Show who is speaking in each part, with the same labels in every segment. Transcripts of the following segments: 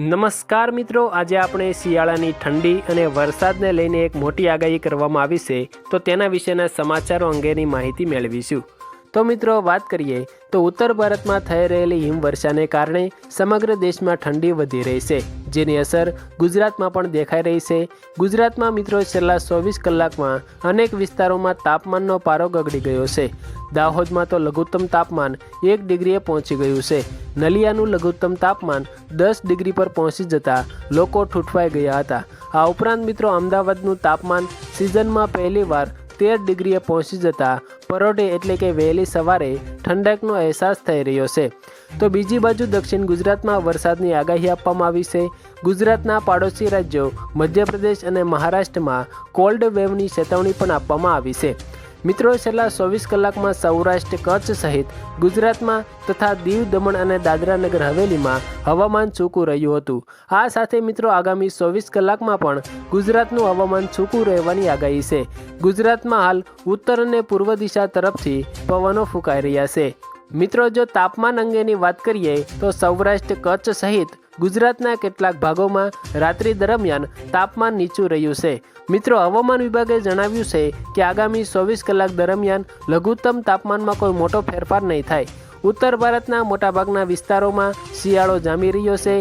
Speaker 1: નમસ્કાર મિત્રો, આજે આપણે શિયાળાની ઠંડી અને વરસાદને લઈને એક મોટી આગાહી કરવામાં આવી છે. તો તેના વિશેના સમાચારો અંગેની માહિતી મેળવીશું. તો મિત્રો, વાત કરીએ તો ઉત્તર ભારતમાં થઈ રહેલી હિમવર્ષાને કારણે સમગ્ર દેશમાં ઠંડી વધી રહી છે, જેની અસર ગુજરાતમાં પણ દેખાઈ રહી છે. ગુજરાતમાં મિત્રો, છેલ્લા ચોવીસ કલાકમાં અનેક વિસ્તારોમાં તાપમાનનો પારો ગગડી ગયો છે. દાહોદમાં તો લઘુત્તમ તાપમાન એક ડિગ્રીએ પહોંચી ગયું છે. નલિયાનું લઘુત્તમ તાપમાન દસ ડિગ્રી પર પહોંચી જતા લોકો ઠૂંઠવાઈ ગયા હતા. આ ઉપરાંત મિત્રો, અમદાવાદનું તાપમાન સિઝનમાં પહેલીવાર તેર ડિગ્રીએ પહોંચી જતા પરોઢે એટલે કે વહેલી સવારે ઠંડકનો અહેસાસ થઈ રહ્યો છે. તો બીજી બાજુ દક્ષિણ ગુજરાતમાં વરસાદની આગાહી આપવામાં આવી છે. ગુજરાતના પાડોશી રાજ્યો મધ્યપ્રદેશ અને મહારાષ્ટ્રમાં કોલ્ડ વેવની ચેતવણી પણ આપવામાં આવી છે. મિત્રો, છેલ્લા ચોવીસ કલાકમાં સૌરાષ્ટ્ર કચ્છ સહિત ગુજરાતમાં તથા દીવ, દમણ અને દાદરા નગર હવેલીમાં હવામાન સૂકું રહ્યું હતું. આ સાથે મિત્રો, આગામી ચોવીસ કલાકમાં પણ ગુજરાતનું હવામાન સૂકું રહેવાની આગાહી છે. ગુજરાતમાં હાલ ઉત્તર અને પૂર્વ દિશા તરફથી પવનો ફૂંકાઈ રહ્યા છે. મિત્રો, જો તાપમાન અંગેની વાત કરીએ તો સૌરાષ્ટ્ર કચ્છ સહિત ગુજરાતના કેટલાક ભાગોમાં રાત્રિ દરમિયાન તાપમાન નીચું રહ્યું છે. મિત્રો, હવામાન વિભાગે જણાવ્યું છે કે આગામી ચોવીસ કલાક દરમિયાન લઘુત્તમ તાપમાનમાં કોઈ મોટો ફેરફાર નહીં થાય. ઉત્તર ભારતના મોટાભાગના વિસ્તારોમાં શિયાળો જામી રહ્યો છે.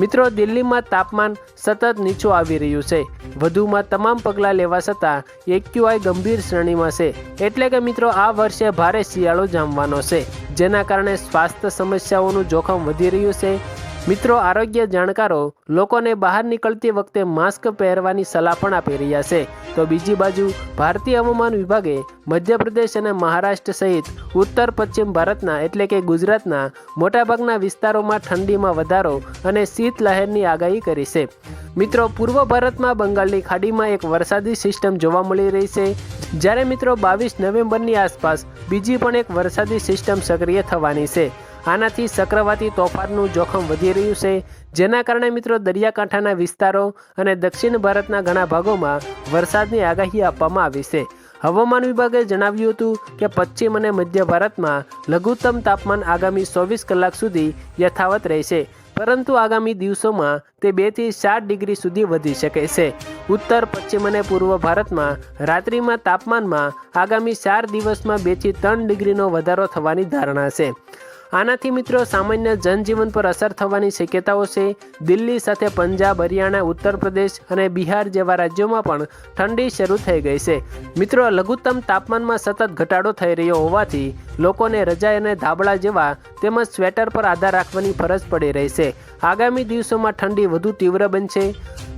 Speaker 1: મિત્રો, દિલ્હીમાં તાપમાન સતત નીચું આવી રહ્યું છે. વધુમાં તમામ પગલાં લેવા છતાં એક્યુઆઈ ગંભીર શ્રેણીમાં છે. એટલે કે મિત્રો, આ વર્ષે ભારે શિયાળો જામવાનો છે, જેના કારણે સ્વાસ્થ્ય સમસ્યાઓનું જોખમ વધી રહ્યું છે. મિત્રો, આરોગ્ય જાણકારો, લોકોને બહાર નીકળતી વખતે માસ્ક પહેરવાની સલાહ પણ આપી રહ્યા છે. તો બીજી બાજુ, ભારતીય હવામાન વિભાગે મધ્યપ્રદેશ અને મહારાષ્ટ્ર સહિત ઉત્તર, પશ્ચિમ ભારતના એટલે કે ગુજરાતના મોટાભાગના વિસ્તારોમાં ઠંડીમાં વધારો અને શીત લહેરની આગાહી કરી છે. મિત્રો, પૂર્વ ભારતમાં બંગાળની ખાડીમાં એક વરસાદી સિસ્ટમ જોવા મળી રહી છે. જ્યારે મિત્રો, બાવીસ નવેમ્બરની આસપાસ બીજી પણ એક વરસાદી સિસ્ટમ સક્રિય થવાની છે. આનાથી ચક્રવાતી તોફાનનું જોખમ વધી રહ્યું છે, જેના કારણે મિત્રો દરિયાકાંઠાના વિસ્તારો અને દક્ષિણ ભારતના ઘણા ભાગોમાં વરસાદની આગાહી આપવામાં આવી છે. હવામાન વિભાગે જણાવ્યું હતું કે પશ્ચિમ અને મધ્ય ભારતમાં લઘુત્તમ તાપમાન આગામી ચોવીસ કલાક સુધી યથાવત રહેશે, પરંતુ આગામી દિવસોમાં તે બેથી સાત ડિગ્રી સુધી વધી શકે છે. ઉત્તર, પશ્ચિમ અને પૂર્વ ભારતમાં રાત્રિમાં તાપમાનમાં આગામી ચાર દિવસમાં બેથી ત્રણ ડિગ્રીનો વધારો થવાની ધારણા છે. આનાથી મિત્રો સામાન્ય જનજીવન પર અસર થવાની શક્યતાઓ છે. દિલ્હી સાથે પંજાબ, હરિયાણા, ઉત્તર પ્રદેશ અને બિહાર જેવા રાજ્યોમાં પણ ઠંડી શરૂ થઈ ગઈ છે. મિત્રો, લઘુત્તમ તાપમાનમાં સતત ઘટાડો થઈ રહ્યો હોવાથી લોકોને રજાઈ અને ધાબળા જેવા તેમજ સ્વેટર પર આધાર રાખવાની ફરજ પડી રહી છે. આગામી દિવસોમાં ઠંડી વધુ તીવ્ર બનશે.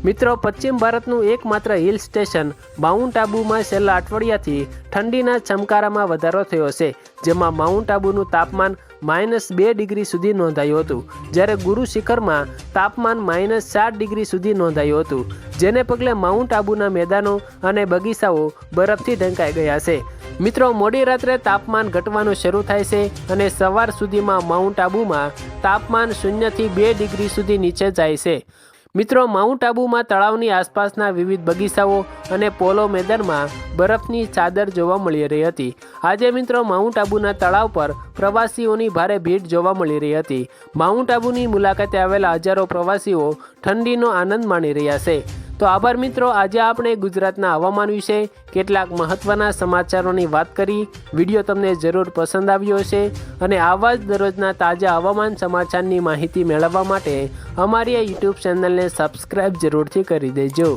Speaker 1: મિત્રો, પશ્ચિમ ભારતનું એકમાત્ર હિલ સ્ટેશન માઉન્ટ આબુમાં છેલ્લા અઠવાડિયાથી ઠંડીના ચમકારામાં વધારો થયો છે, જેમાં માઉન્ટ આબુનું તાપમાન માઇનસ બે ડિગ્રી સુધી નોંધાયું હતું, જ્યારે ગુરુ શિખરમાં તાપમાન માઇનસ સાત ડિગ્રી સુધી નોંધાયું હતું, જેને પગલે માઉન્ટ આબુના મેદાનો અને બગીચાઓ બરફથી ઢંકાઈ ગયા છે. મિત્રો, મોડી રાત્રે તાપમાન ઘટવાનું શરૂ થાય છે અને સવાર સુધીમાં માઉન્ટ આબુમાં તાપમાન શૂન્યથી બે ડિગ્રી સુધી નીચે જાય છે. મિત્રો, માઉન્ટ આબુમાં તળાવની આસપાસના વિવિધ બગીચાઓ અને પોલો મેદાનમાં બરફની ચાદર જોવા મળી રહી હતી. આજે મિત્રો, માઉન્ટ આબુના તળાવ પર પ્રવાસીઓની ભારે ભીડ જોવા મળી રહી હતી. માઉન્ટ આબુની મુલાકાતે આવેલા હજારો પ્રવાસીઓ ઠંડીનો આનંદ માણી રહ્યા છે. તો આભાર મિત્રો, આજે આપણે ગુજરાતના હવામાન વિશે કેટલાક મહત્ત્વના સમાચારોની વાત કરી. વીડિયો તમને જરૂર પસંદ આવ્યો હશે અને આવા જ દરરોજના તાજા હવામાન સમાચારની માહિતી મેળવવા માટે અમારી આ યુટ્યુબ ચેનલને સબસ્ક્રાઈબ જરૂરથી કરી દેજો.